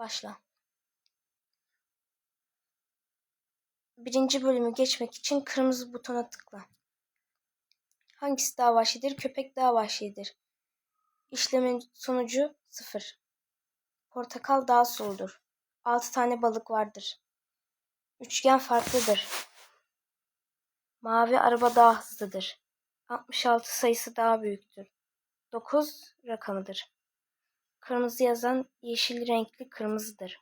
Başla. Birinci bölümü geçmek için kırmızı butona tıkla. Hangisi daha vahşidir? Köpek daha vahşidir. İşlemin sonucu 0. Portakal daha suludur. 6 tane balık vardır. Üçgen farklıdır. Mavi araba daha hızlıdır. 66 sayısı daha büyüktür. 9 rakamıdır. Kırmızı yazan yeşil renkli kırmızıdır.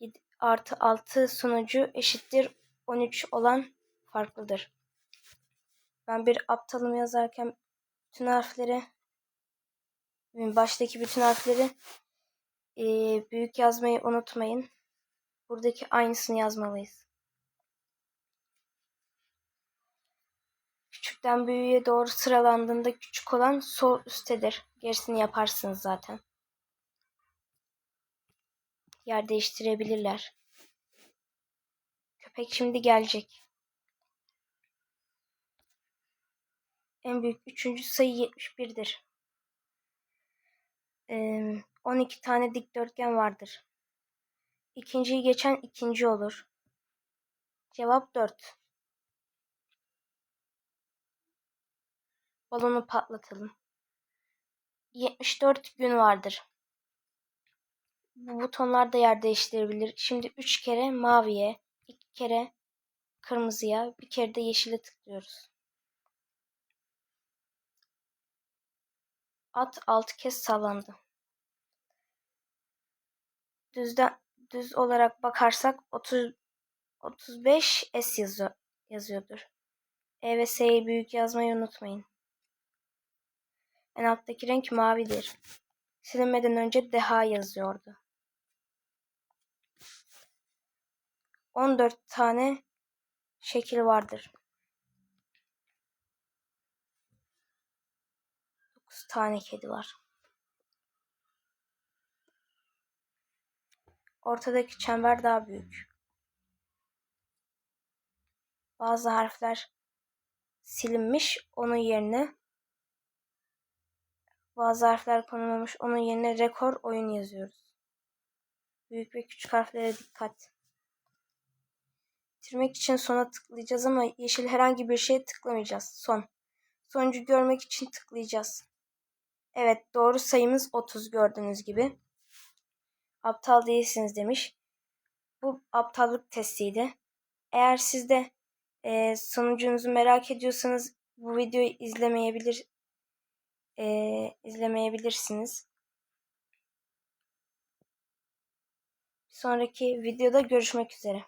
7 artı 6 sonucu eşittir 13 olan farklıdır. Ben bir aptalım yazarken bütün harfleri baştaki bütün harfleri e, büyük yazmayı unutmayın. Buradaki aynısını yazmalıyız. Küçükten büyüğe doğru sıralandığında küçük olan sol üsttedir. Gerisini yaparsınız zaten. Yer değiştirebilirler. Köpek şimdi gelecek. En büyük üçüncü sayı 71'dir. Ee, 12 tane dikdörtgen vardır. İkinciyi geçen ikinci olur. Cevap 4. Balonu patlatalım. 74 gün vardır. Bu butonlar da yer değiştirebilir. Şimdi 3 kere maviye, 2 kere kırmızıya, bir kere de yeşile tıklıyoruz. At 6 kez sallandı. Düzden düz olarak bakarsak 30 35 S yazıyor, yazıyordur. E ve S'yi büyük yazmayı unutmayın. En alttaki renk mavidir. Silinmeden önce deha yazıyordu. 14 tane şekil vardır. 9 tane kedi var. Ortadaki çember daha büyük. Bazı harfler silinmiş. Onun yerine bazı harfler konulmamış. Onun yerine rekor oyun yazıyoruz. Büyük ve küçük harflere dikkat. Bitirmek için sona tıklayacağız ama yeşil herhangi bir şeye tıklamayacağız. Son. Sonucu görmek için tıklayacağız. Evet doğru sayımız 30 gördüğünüz gibi. Aptal değilsiniz demiş. Bu aptallık testiydi. Eğer siz de e, sonucunuzu merak ediyorsanız bu videoyu izlemeyebilir e, izlemeyebilirsiniz. Sonraki videoda görüşmek üzere.